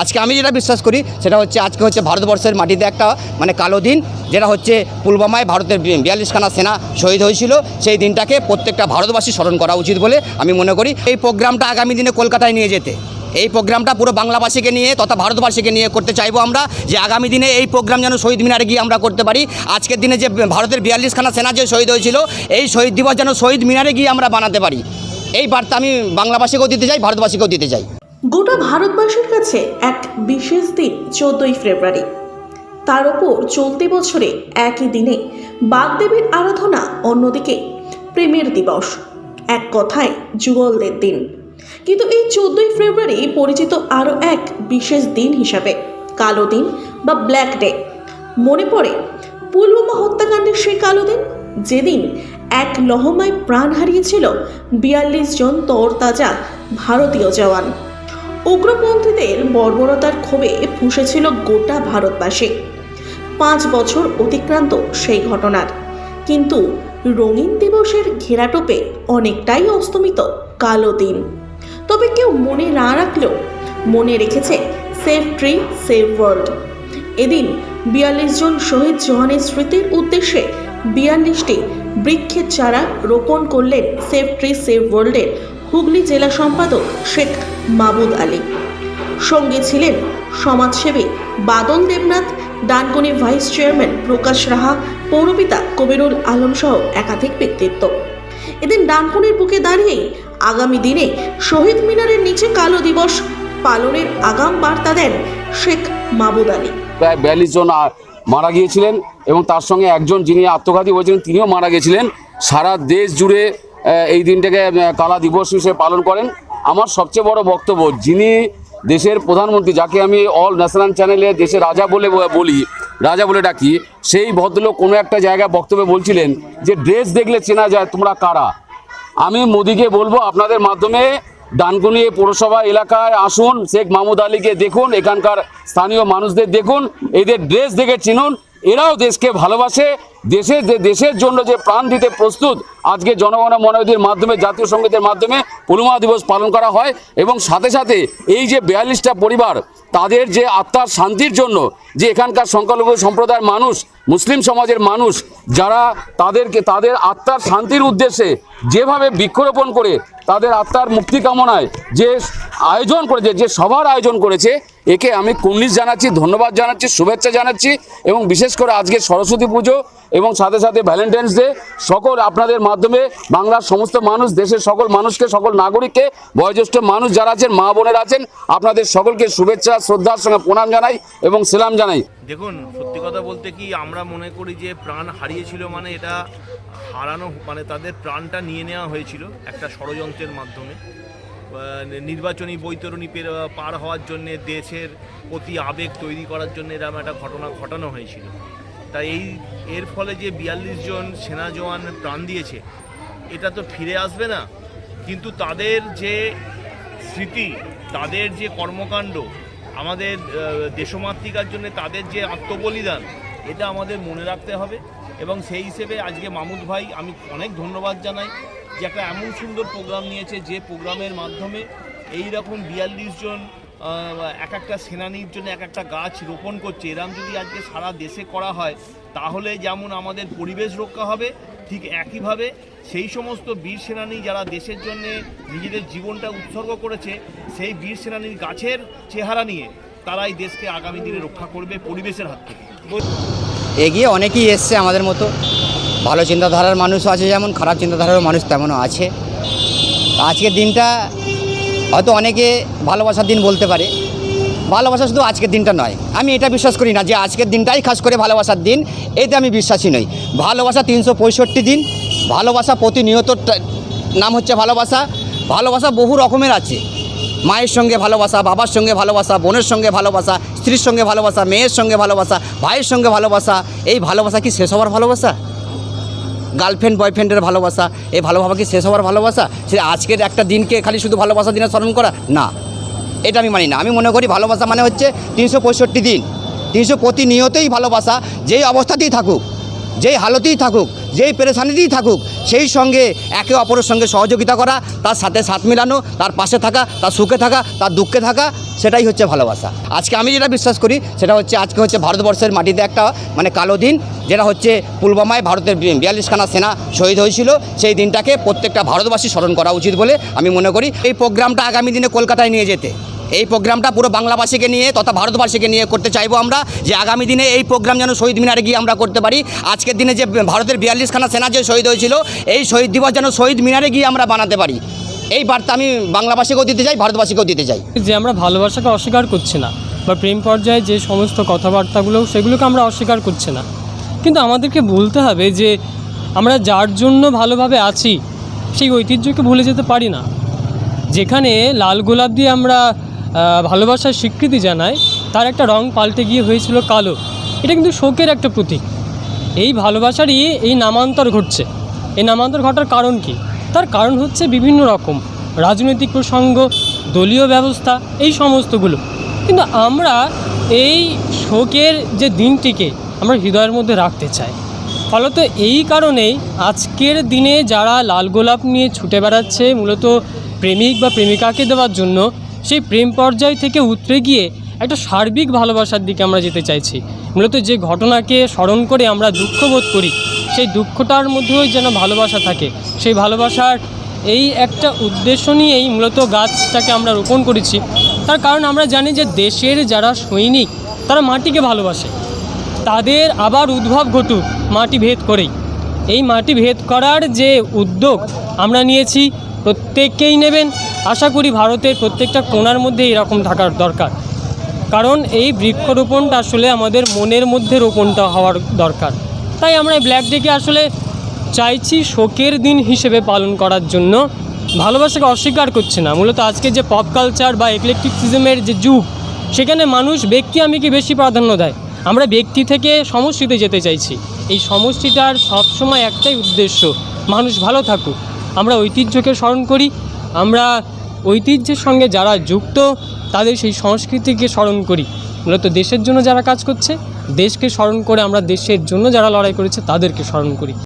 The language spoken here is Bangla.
আজকে আমি যেটা বিশ্বাস করি, সেটা হচ্ছে আজকে হচ্ছে ভারতবর্ষের মাটিতে একটা মানে কালো দিন, যেটা হচ্ছে পুলবামায় ভারতের বিয়াল্লিশখানা সেনা শহীদ হয়েছিল। সেই দিনটাকে প্রত্যেকটা ভারতবাসী স্মরণ করা উচিত বলে আমি মনে করি। এই প্রোগ্রামটা আগামী দিনে কলকাতায় নিয়ে যেতে। এই প্রোগ্রামটা পুরো বাংলাভাষীকে নিয়ে তথা ভারতবাসীকে নিয়ে করতে চাইব আমরা, যে আগামী দিনে এই প্রোগ্রাম যেন শহীদ মিনারে গিয়ে আমরা করতে পারি। আজকের দিনে যে ভারতের বিয়াল্লিশখানা সেনা যে শহীদ হয়েছিল, এই শহীদ দিবস যেন শহীদ মিনারে গিয়ে আমরা বানাতে পারি। এই বার্তা আমি বাংলাভাষীকেও দিতে চাই, ভারতবাসীকেও দিতে চাই। গোটা ভারতবাসীর কাছে এক বিশেষ দিন চোদ্দই ফেব্রুয়ারি। তার ওপর চলতি বছরে একই দিনে বাগদেবীর আরাধনা অন্যদিকে প্রেমের দিবস। এক কথায় যুগলদের দিন। কিন্তু এই চোদ্দই ফেব্রুয়ারি পরিচিত আরও এক বিশেষ দিন হিসাবে, কালো দিন বা ব্ল্যাক ডে। মনে পড়ে পুলওয়ামা হত্যাকাণ্ডের সেই কালো দিন, যেদিন এক লহমায় প্রাণ হারিয়েছিল বিয়াল্লিশ জন তরতাজা ভারতীয় জওয়ান। উগ্রপন্থীদের বর্বরতার ক্ষোভে ফুঁসেছিল গোটা ভারতবাসী। পাঁচ বছর অতিক্রান্ত সেই ঘটনার। কিন্তু রঙিন দিবসের ঘেরাটোপে অনেকটাই অস্তমিত কালো দিন। তবে কেউ মনে না রাখলেও মনে রেখেছে সেভ ট্রি সেভ ওয়ার্ল্ড। এদিন বিয়াল্লিশ জন শহীদ জওয়ানের স্মৃতির উদ্দেশ্যে বিয়াল্লিশটি বৃক্ষের চারা রোপণ করলেন সেভ ট্রি সেভ ওয়ার্ল্ডের হুগলি জেলা সম্পাদক শেখ মাবুদ আলী। সঙ্গে ছিলেন সমাজসেবী বাদল দেবনাথ, ডানকুনি ভাইস চেয়ারম্যান প্রকাশ রাহা, পৌরপিতা কবিরুল আলম সহ একাধিক ব্যক্তিত্ব। এদিন ডানকুনির বুকে দাঁড়িয়েই আগামী দিনে শহীদ মিনারের নিচে কালো দিবস পালনের আগাম বার্তা দেন শেখ মাবুদ আলী। প্রায় বিয়াল্লিশ জন মারা গিয়েছিলেন এবং তার সঙ্গে একজন যিনি আত্মঘাতী হয়েছিলেন, তিনিও মারা গেছিলেন সারা দেশ জুড়ে এই দিনটাকে কালা দিবস হিসেবে পালন করেন। আমার সবচেয়ে বড় বক্তব্য, যিনি দেশের প্রধানমন্ত্রী, যাকে আমি অল ন্যাশনাল চ্যানেলে দেশে রাজা বলে বলি, রাজা বলে ডাকি, সেই ভদ্রলোক কোনো একটা জায়গায় বক্তব্যে বলছিলেন যে, ড্রেস দেখলে চেনা যায় তোমরা কারা? আমি মোদিকে বলব, আপনাদের মাধ্যমে ডানকুনি পৌরসভা এলাকায় আসুন, শেখ মাহমুদ আলীকে দেখুন, এখানকার স্থানীয় মানুষদের দেখুন, এদের ড্রেস দেখে চিনুন, এরাও দেশকে ভালোবাসে দেশের যে দেশের জন্য যে প্রাণ দিতে প্রস্তুত, আজকে জনগণ মনোনীতির মাধ্যমে, জাতীয় সঙ্গীতের মাধ্যমে পূর্ণিমা দিবস পালন করা হয় এবং সাথে সাথে এই যে বিয়াল্লিশটা পরিবার, তাদের যে আত্মার শান্তির জন্য যে এখানকার সংখ্যালঘু সম্প্রদায়ের মানুষ, মুসলিম সমাজের মানুষ, যারা তাদেরকে, তাদের আত্মার শান্তির উদ্দেশ্যে যেভাবে বৃক্ষরোপণ করে, তাদের আত্মার মুক্তি কামনায় যে আয়োজন করেছে, যে সভার আয়োজন করেছে, একে আমি কুন্নিশ জানাচ্ছি, ধন্যবাদ জানাচ্ছি, শুভেচ্ছা জানাচ্ছি এবং বিশেষ করে আজকে সরস্বতী পুজো এবং সাথে সাথে ভ্যালেন্টাইন্স ডে সকল আপনাদের মাধ্যমে বাংলার সমস্ত মানুষ, দেশের সকল মানুষকে, সকল নাগরিককে, বয়োজ্যেষ্ঠ মানুষ যারা আছেন, মা বোনেরা আছেন, আপনাদের সকলকে শুভেচ্ছা, শ্রদ্ধার সঙ্গে প্রণাম জানাই এবং সালাম জানাই। দেখুন, সত্যি কথা বলতে কি আমরা মনে করি যে প্রাণ হারিয়েছিল মানে এটা হারানো মানে তাদের প্রাণটা নিয়ে নেওয়া হয়েছিল একটা ষড়যন্ত্রের মাধ্যমে। নির্বাচনী বৈতরণী পের- পার হওয়ার জন্যে দেশের প্রতি আবেগ তৈরি করার জন্য এরকম একটা ঘটনা ঘটানো হয়েছিল। তাই এই, এর ফলে যে বিয়াল্লিশ জন সেনা জওয়ান প্রাণ দিয়েছে, এটা তো ফিরে আসবে না। কিন্তু তাদের যে স্মৃতি, তাদের যে কর্মকাণ্ড, আমাদের দেশমাতৃকার জন্য তাদের যে আত্মবলিদান, এটা আমাদের মনে রাখতে হবে। এবং সেই হিসেবে আজকে মামুদ ভাই, আমি অনেক ধন্যবাদ জানাই যে একটা এমন সুন্দর প্রোগ্রাম নিয়েছে যে প্রোগ্রামের মাধ্যমে এই রকম বিয়াল্লিশ জন এক একটা সেনানির জন্য এক একটা গাছ রোপণ করছে। এরম যদি আজকে সারা দেশে করা হয়, তাহলে যেমন আমাদের পরিবেশ রক্ষা হবে, ঠিক একইভাবে সেই সমস্ত বীর সেনানী যারা দেশের জন্য নিজেদের জীবনটা উৎসর্গ করেছে, সেই বীর সেনানীর গাছের চেহারা নিয়ে তারাই দেশকে আগামী দিনে রক্ষা করবে পরিবেশের হাত থেকে। এগিয়ে অনেকেই এসছে আমাদের মতো। ভালো চিন্তাধারার মানুষ আছে যেমন, খারাপ চিন্তাধারার মানুষ তেমনও আছে। আজকের দিনটা হয়তো অনেকে ভালোবাসার দিন বলতে পারে। ভালোবাসা শুধু আজকের দিনটা নয়। আমি এটা বিশ্বাস করি না যে আজকের দিনটাই খাস করে ভালোবাসার দিন। এতে আমি বিশ্বাসী নই। ভালোবাসা তিনশো পঁয়ষট্টি দিন। ভালোবাসা প্রতিনিয়ত নাম হচ্ছে ভালোবাসা। ভালোবাসা বহু রকমের আছে। মায়ের সঙ্গে ভালোবাসা, বাবার সঙ্গে ভালোবাসা, বোনের সঙ্গে ভালোবাসা, স্ত্রীর সঙ্গে ভালোবাসা, মেয়ের সঙ্গে ভালোবাসা, ভাইয়ের সঙ্গে ভালোবাসা। এই ভালোবাসা কি শেষ হওয়ার ভালোবাসা? গার্লফ্রেন্ড, বয়ফ্রেন্ডের ভালোবাসা এই ভালোবাসা কি শেষ হওয়ার ভালোবাসা? সে আজকের একটা দিনকে খালি শুধু ভালোবাসা দিনে স্মরণ করা? না। এটা আমি মানি না। আমি মনে করি ভালোবাসা মানে হচ্ছে তিনশো পঁয়ষট্টি দিন। তিনশো প্রতিনিয়তই ভালোবাসা, যেই অবস্থাতেই থাকুক। যেই হালতেই থাকুক, যেই পেরেশানিতেই থাকুক, সেই সঙ্গে একে অপরের সঙ্গে সহযোগিতা করা, তার সাথে সাথ মিলানো, তার পাশে থাকা, তার সুখে থাকা, তার দুঃখে থাকা, সেটাই হচ্ছে ভালোবাসা। আজকে আমি যেটা বিশ্বাস করি, সেটা হচ্ছে আজকে হচ্ছে ভারতবর্ষের মাটিতে একটা মানে কালো দিন, যেটা হচ্ছে পুলবামায় ভারতের বিয়াল্লিশখানা সেনা শহীদ হয়েছিল। সেই দিনটাকে প্রত্যেকটা ভারতবাসী স্মরণ করা উচিত বলে আমি মনে করি। এই প্রোগ্রামটা আগামী দিনে কলকাতায় নিয়ে যেতে। এই প্রোগ্রামটা পুরো বাংলাভাষীকে নিয়ে তথা ভারতবাসীকে নিয়ে করতে চাইব আমরা যে আগামী দিনে এই প্রোগ্রাম যেন শহীদ মিনারে গিয়ে আমরা করতে পারি। আজকের দিনে যে ভারতের বিয়াল্লিশখানা সেনা যে শহীদ হয়েছিল, এই শহীদ দিবস যেন শহীদ মিনারে গিয়ে আমরা বানাতে পারি। এই বার্তা আমি বাংলাভাষীকেও দিতে চাই, ভারতবাসীকেও দিতে চাই। যে আমরা ভালোবাসাকে অস্বীকার করছি না বা প্রেম পর্যায়ে যে সমস্ত কথাবার্তাগুলো, সেগুলোকে আমরা অস্বীকার করছি না। কিন্তু আমাদেরকে বলতে হবে যে আমরা যার জন্য ভালোভাবে আছি, সেই ঐতিহ্যকে ভুলে যেতে পারি না। যেখানে লাল গোলাপ দিয়ে আমরা ভালোবাসার স্বীকৃতি জানায়, তার একটা রং পাল্টে গিয়ে হয়েছিল কালো। এটা কিন্তু শোকের একটা প্রতীক। এই ভালোবাসারই এই নামান্তর ঘটছে। এই নামান্তর ঘটার কারণ কি? তার কারণ হচ্ছে বিভিন্ন রকম রাজনৈতিক প্রসঙ্গ, দলীয় ব্যবস্থা, এই সমস্তগুলো। কিন্তু আমরা এই শোকের যে দিনটিকে আমরা হৃদয়ের মধ্যে রাখতে চাই। ফলত এই কারণেই আজকের দিনে যারা লাল গোলাপ নিয়ে ছুটে বেড়াচ্ছে, মূলত প্রেমিক বা প্রেমিকাকে দেওয়ার জন্য সেই প্রেম পর্যায় থেকে উতরে গিয়ে একটা সার্বিক ভালোবাসার দিকে আমরা যেতে চাইছি। মূলত যে ঘটনাকে স্মরণ করে আমরা দুঃখ বোধ করি, সেই দুঃখটার মধ্যেও যেন ভালোবাসা থাকে। সেই ভালোবাসার এই একটা উদ্দেশ্য নিয়েই মূলত গাছটাকে আমরা রোপণ করেছি। তার কারণ আমরা জানি যে দেশের যারা সৈনিক, তারা মাটিকে ভালোবাসে। তাদের আবার উদ্ভব ঘটুক, মাটি ভেদ করেই। এই মাটি ভেদ করার যে উদ্যোগ আমরা নিয়েছি, প্রত্যেককেই নেবেন। আশা করি ভারতের প্রত্যেকটা কোণার মধ্যে এরকম থাকার দরকার। কারণ এই বৃক্ষরোপণটা আসলে আমাদের মনের মধ্যে রোপণটা হওয়ার দরকার। তাই আমরা এই ব্ল্যাক ডেকে আসলে চাইছি শোকের দিন হিসেবে পালন করার জন্য। ভালোবাসাকে অস্বীকার করছে না। মূলত আজকে যে পপ কালচার বা এক্লেকটিসিজমের যে যুগ, সেখানে মানুষ ব্যক্তি আমিকে বেশি প্রাধান্য দেয়। আমরা ব্যক্তি থেকে সমষ্টিতে যেতে চাইছি। এই সমষ্টিটার সবসময় একটাই উদ্দেশ্য, মানুষ ভালো থাকুক। আমরা ঐতিহ্যকে স্মরণ করি আমরা ঐতিহ্যের সঙ্গে যারা যুক্ত, তাদের সেই সংস্কৃতিকে স্মরণ করি। মূলত দেশের জন্য যারা কাজ করছে, দেশকে স্মরণ করে আমরা দেশের জন্য যারা লড়াই করেছে, তাদেরকে স্মরণ করি।